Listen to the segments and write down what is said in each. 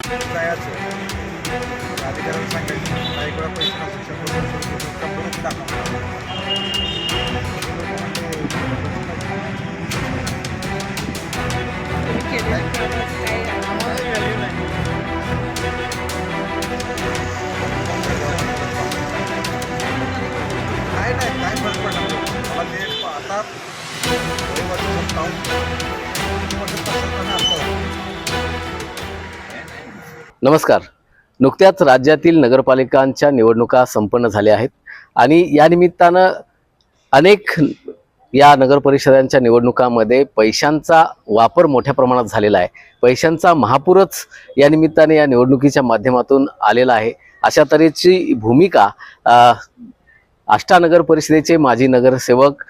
जायचं अधिकाऱ्याला सांगायचं काही वेळा पैसे नसू शकतो कंपनीत टाका तुम्ही केलेल्या कामाचं काही नमस्कार. नुकत्याच राज्यातील नगरपालिकांच्या निवडणुका संपन्न झाल्या आहेत आणि या निमित्तानं अनेक या नगरपरिषदांच्या निवडणुकामध्ये पैशांचा वापर मोठ्या प्रमाणात झालेला आहे. पैशांचा महापूरच या निमित्ताने या निवडणुकीच्या माध्यमातून आलेला आहे. अशा तऱ्हेची भूमिका आष्टा नगर परिषदेचे माजी नगरसेवक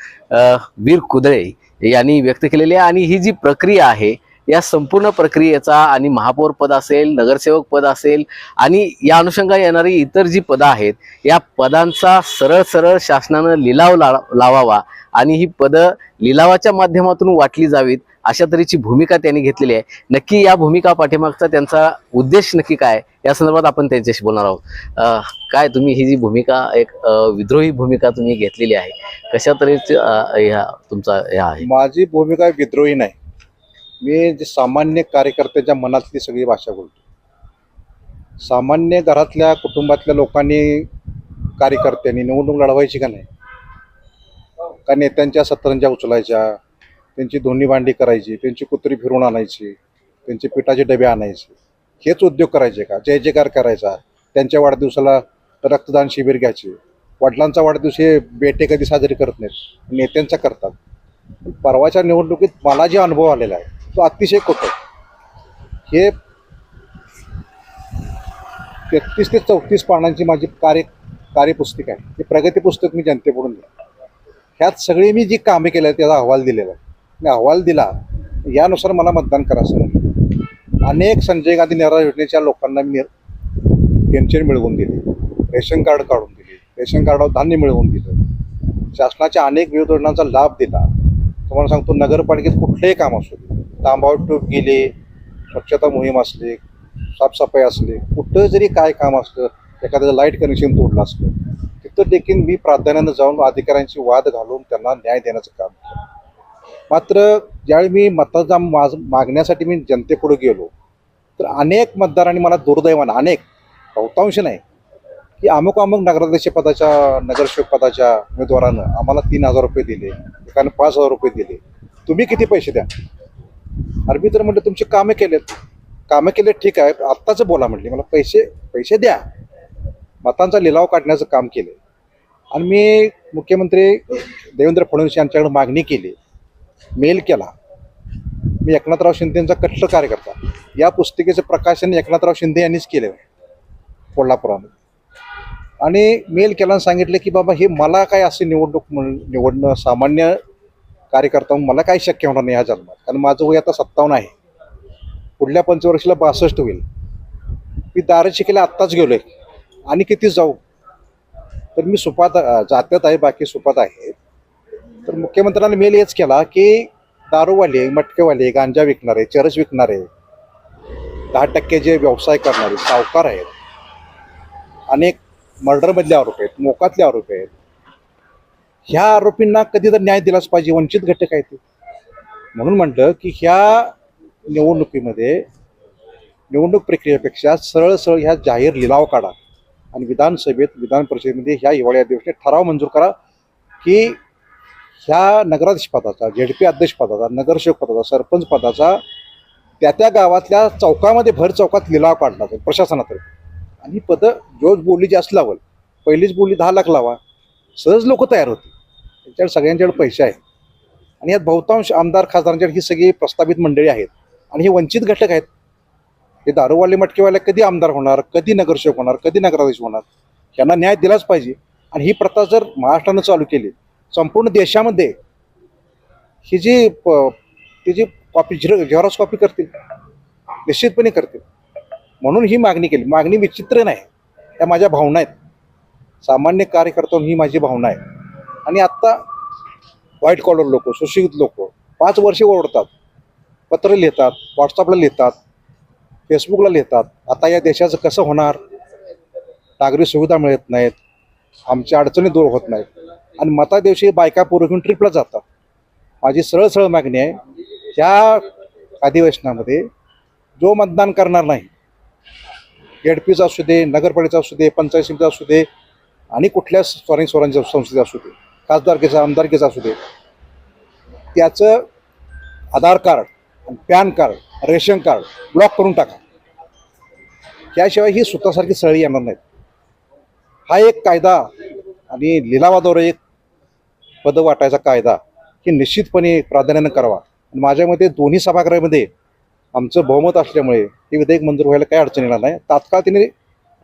वीर कुदळे यांनी व्यक्त केलेली आहे आणि ही जी प्रक्रिया आहे या संपूर्ण प्रक्रियेचा आणि महापौर पद असेल नगरसेवक पद असेल आणि या अनुषंगाने येणारी इतर जी पदं आहेत या पदांचा सरळ सरळ शासनानं लिलाव ला लावावा आणि ही पदं लिलावाच्या माध्यमातून वाटली जावीत अशा तऱ्हेची भूमिका त्यांनी घेतलेली आहे. नक्की या भूमिका पाठीमागचा त्यांचा उद्देश नक्की काय या संदर्भात आपण त्यांच्याशी बोलणार आहोत. काय तुम्ही ही जी भूमिका एक विद्रोही भूमिका तुम्ही घेतलेली आहे कशा तऱ्हेची ह्या तुमचा ह्या आहे? माझी भूमिका विद्रोही नाही. मी जे सामान्य कार्यकर्त्याच्या मनातली सगळी भाषा बोलतो. सामान्य घरातल्या कुटुंबातल्या लोकांनी कार्यकर्त्यांनी निवडणूक लढवायची का नाही? का नेत्यांच्या सत्तरंजा उचलायच्या? त्यांची धोनी भांडी करायची त्यांची कुत्री फिरून आणायची त्यांचे पिठाचे डबे आणायचे. हेच उद्योग करायचे का? जय जयकार करायचा. त्यांच्या वाढदिवसाला रक्तदान शिबिर घ्यायचे. वडिलांचा वाढदिवस हे बेटे कधी साजरे करत नाहीत. नेत्यांचा करतात. परवाच्या निवडणुकीत मला जे अनुभव आलेला आहे तो अतिशय खोट हे तेहतीस ते चौतीस पानांची माझी कार्य कार्यपुस्तिका आहे. ते प्रगती पुस्तक मी जनतेकडून दिलं ह्यात सगळी मी जी कामे केली आहेत त्याचा अहवाल दिलेला आहे. मी अहवाल दिला यानुसार मला मतदान करायचं अनेक संजय गांधी निराधार योजनेच्या लोकांना मी पेन्शन मिळवून दिली रेशन कार्ड काढून दिली रेशन कार्डावर धान्य मिळवून दिलं. शासनाच्या अनेक विविध योजनांचा लाभ दिला. तुम्हाला सांगतो नगरपालिकेत कुठलेही काम असू दे. तांबावर ट्यूब गेले स्वच्छता मोहीम असली साफसफाई असली कुठं जरी काय काम असलं एखाद्याचं लाइट कनेक्शन तोडलं असलं तिथं देखील मी प्राधान्यानं जाऊन अधिकाऱ्यांची वाद घालून त्यांना न्याय देण्याचं काम केलं. मात्र ज्यावेळी मी मतदान माज मागण्यासाठी मी जनतेपुढे गेलो तर अनेक मतदारांनी मला दुर्दैवानं अनेक बहुतांश नाही की अमुक अमुक नगराध्यक्ष पदाच्या नगरसेवक पदाच्या उमेदवारानं आम्हाला तीन हजार रुपये दिले एकानं पाच हजार रुपये दिले. तुम्ही किती पैसे द्या? अरे मी तर म्हटलं तुमचे कामं केलेत. कामं केले ठीक आहे आत्ताच बोला म्हटली मला पैसे पैसे द्या. मतांचा लिलाव काढण्याचं काम केलं. आणि मी मुख्यमंत्री देवेंद्र फडणवीस यांच्याकडे मागणी केली. मेल केला. मी एकनाथराव शिंदेचा कट्टर कार्यकर्ता. या पुस्तिकेचं प्रकाशन एकनाथराव शिंदे यांनीच केलं. कोल्हापुरामध्ये. आणि मेल केल्यानं सांगितलं की बाबा हे मला काय असे निवडणूक म्हणून निवडणं सामान्य कार्यकर्ता म्हणून मला काही शक्य होणार नाही ह्या जन्मात. कारण माझं वय आता सत्तावन्न आहे. पुढल्या पंचवर्षीला बासष्ट होईल. मी दारू शिकायला आत्ताच गेलो आहे आणि किती जाऊ? तर मी सुपात जात्यात आहे बाकी सुपात आहे. तर मुख्यमंत्र्यांनी मेल हेच केला की दारूवाले मटकेवाले गांजा विकणारे चरस विकणारे दहा टक्के जे व्यवसाय करणारे सावकार आहेत. अनेक मर्डरमधले आरोप आहेत मोकातले आरोप आहेत. ह्या आरोपींना कधी तर न्याय दिलाच पाहिजे वंचित घटक आहेत ते. म्हणून म्हटलं की ह्या निवडणुकीमध्ये निवडणूक प्रक्रियेपेक्षा सरळ सरळ ह्या जाहीर लिलाव काढा आणि विधानसभेत विधान परिषदेमध्ये ह्या हिवाळी अधिवेशनात ठराव मंजूर करा की ह्या नगराध्यक्ष पदाचा झेडपी अध्यक्ष पदाचा नगरसेवक पदाचा सरपंच पदाचा त्या त्या गावातल्या चौकामध्ये भर चौकात लिलाव काढला जाईल प्रशासनातर्फे. आणि पदं जोज बोली जास्त लावल पहिलीच बोली दहा लाख लावा सहज लोक तयार होते त्यांच्याकडे सगळ्यांच्याकडे पैसे आहेत. आणि यात बहुतांश आमदार खासदारांच्याकडे ही सगळी प्रस्तावित मंडळी आहेत. आणि हे वंचित घटक आहेत. हे दारूवाले मटकेवाले कधी आमदार होणार कधी नगरसेवक होणार कधी नगराध्यक्ष होणार यांना न्याय दिलाच पाहिजे. आणि ही प्रथा जर महाराष्ट्रानं चालू केली संपूर्ण देशामध्ये ही जी ती जी कॉपी झिरो झेरॉक्स कॉपी करतील निश्चितपणे करतील. म्हणून ही मागणी केली. मागणी विचित्र नाही. त्या माझ्या भावना आहेत. सामान्य कार्यकर्ता म्हणून ही माझी भावना आहे. आणि आत्ता व्हाईट कॉलर लोक सुशिक्षित लोक पाच वर्षे ओरडतात. पत्र लिहितात व्हॉट्सअपला लिहितात फेसबुकला लिहितात आता या देशाचं कसं होणार? नागरी सुविधा मिळत नाहीत आमच्या अडचणी दूर होत नाहीत. आणि मता दिवशी बायका पोरं घेऊन ट्रिपला जातात. माझी सरळ सरळ मागणी आहे ह्या अधिवेशनामध्ये जो मतदान करणार नाही एडपीचा असू दे नगरपालिकेचा असू दे पंचायत समितीचा असू दे आणि कुठल्या स्थानिक स्वराज्य संस्थेचा असू दे खासदारकीचा आमदारकीचा असू दे. त्याचं Aadhaar card PAN card ration card block करून टाका. त्याशिवाय ही स्वतःसारखी सळी येणार नाहीत. हा एक कायदा आणि लिलावाद्वारे एक पद वाटायचा कायदा हे निश्चितपणे प्राधान्यानं करावा. आणि माझ्या मते दोन्ही सभागृहामध्ये आमचं बहुमत असल्यामुळे हे विधेयक मंजूर व्हायला काही अडचण येणार नाही. तात्काळ तिने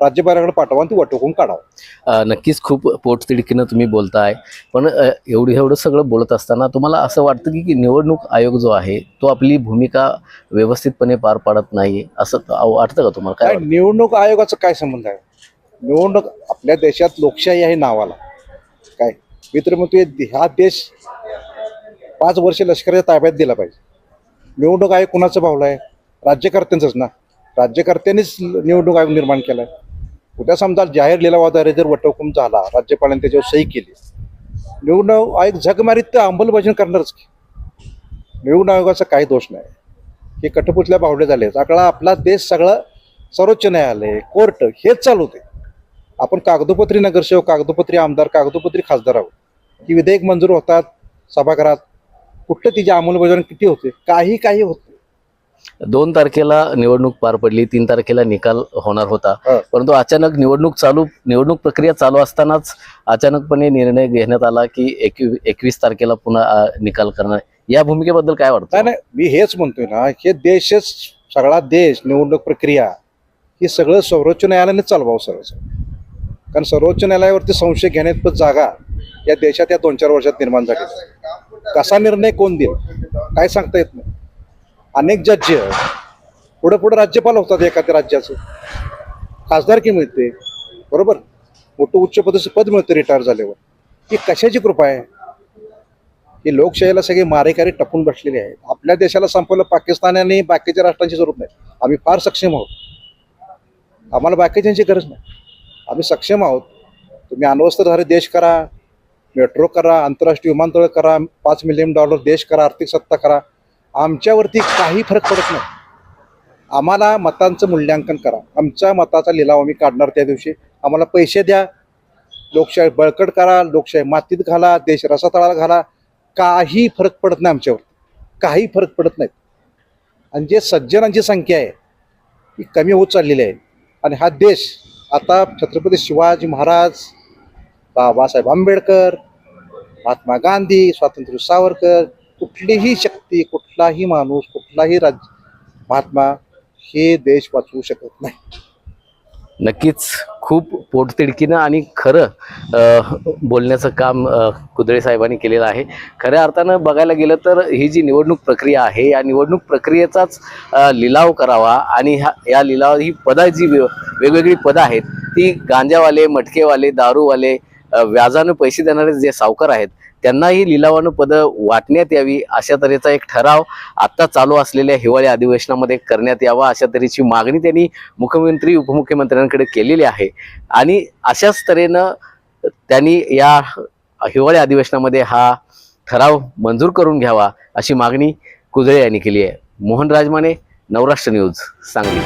राज्यपालाकडे पाठवा आणि ती वटवून काढावं. नक्कीच खूप पोटतिडकीनं तुम्ही बोलताय. पण एवढं एवढं सगळं बोलत असताना तुम्हाला असं वाटतं की की निवडणूक आयोग जो आहे तो आपली भूमिका व्यवस्थितपणे पार पाडत नाही असं वाटतं का तुम्हाला? काय? निवडणूक आयोगाचा काय संबंध आहे? निवडणूक आपल्या देशात लोकशाही आहे नावाला. काय? मी तर म्हणतो हा देश पाच वर्ष लष्कराच्या ताब्यात दिला पाहिजे. निवडणूक आयोग कुणाचं भावलं आहे राज्यकर्त्यांचंच ना. राज्यकर्त्यांनीच निवडणूक आयोग निर्माण केला आहे उद्या समजा जाहीर लिलावाद्वारे जर वटहुकूम झाला राज्यपालांनी त्याच्यावर सही केली. निवडणूक आयोग झगमारीत तर अंमलबजावणी करणारच की. निवडणूक आयोगाचा काही दोष नाही. हे कठपुतल्या बावडे झाले. सगळा आपला देश सगळं सर्वोच्च न्यायालय कोर्ट हेच चालू होते. आपण कागदोपत्री नगरसेवक कागदोपत्री आमदार कागदोपत्री खासदार आहोत. की विधेयक मंजूर होतात सभागृहात. कुठं तिची अंमलबजावणी किती होते? काही काही होत नाही. दोन तारखेला निवडणूक पार पडली तीन तारखेला निकाल होणार होता. परंतु अचानक निवडणूक चालू निवडणूक प्रक्रिया चालू असतानाच अचानकपणे निर्णय घेण्यात आला की एकवी एकवीस तारखेला पुन्हा निकाल करणार. या भूमिकेबद्दल काय वाटतं? नाही मी हेच म्हणतोय ना हे देशच सगळा देश निवडणूक प्रक्रिया ही सगळं सर्वोच्च न्यायालयाने चालवावं सगळं कारण सर्वोच्च न्यायालयावरती संशय घेण्यात जागा या देशात या दोन चार वर्षात निर्माण झाली. कसा निर्णय कोण देईल? काय सांगता येत नाही. अनेक जज पुढं पुढं राज्यपाल होतात एखाद्या राज्याचं. खासदारकी मिळते? बरोबर? मोठं उच्च पदाचं पद मिळतं रिटायर झाल्यावर. ही कशाची कृपा आहे? ही लोकशाहीला सगळे मारेकारी टपून बसलेले आहेत. आपल्या देशाला संपवलं पाकिस्तान आणि बाकीच्या राष्ट्रांची जरूरत नाही. आम्ही फार सक्षम आहोत. आम्हाला बाकीच्यांची गरज नाही. आम्ही सक्षम आहोत. तुम्ही अण्वस्त्रधारी देश करा मेट्रो करा आंतरराष्ट्रीय विमानतळ करा पाच मिलियन डॉलर देश करा आर्थिक सत्ता करा. आमच्यावरती काही फरक पडत नाही. आम्हाला मतांचं मूल्यांकन करा. आमच्या मताचा लिलाव आम्ही काढणार त्या दिवशी. आम्हाला पैसे द्या. लोकशाही बळकट करा. लोकशाही मातीत घाला. देश रसातळाला घाला. काही फरक पडत नाही आमच्यावर काही फरक पडत नाहीत. आणि जे सज्जनांची संख्या आहे ती कमी होत चाललेली आहे. आणि हा देश आता छत्रपती शिवाजी महाराज बाबासाहेब आंबेडकर महात्मा गांधी स्वातंत्र्य सावरकर कुठलीही शक्ती कुठलाही माणूस कुठलाही राज महात्मा हे देश वाचवू शकत नाही. नक्कीच खूप पोटतिडकीनं आणि खरं बोलण्याचं काम कुदळे साहेबांनी केलेलं आहे. खऱ्या अर्थानं बघायला गेलं तर ही जी निवडणूक प्रक्रिया आहे या निवडणूक प्रक्रियेचाच लिलाव करावा आणि ह्या या लिलाव ही पदं जी वे- वेगवेगळी पदं आहेत ती गांजावाले मटकेवाले दारूवाले व्याजानं पैसे देणारे जे सावकार आहेत त्यांनाही लिलावानं पदं वाटण्यात यावी अशा तऱ्हेचा एक ठराव आत्ता चालू असलेल्या हिवाळी अधिवेशनामध्ये करण्यात यावा अशा तऱ्हेची मागणी त्यांनी मुख्यमंत्री उपमुख्यमंत्र्यांकडे केलेली आहे. आणि अशाच तऱ्हेनं त्यांनी या हिवाळी अधिवेशनामध्ये हा ठराव मंजूर करून घ्यावा अशी मागणी कुजळे यांनी केली आहे. मोहन राजमाने नवराष्ट्र न्यूज सांगली.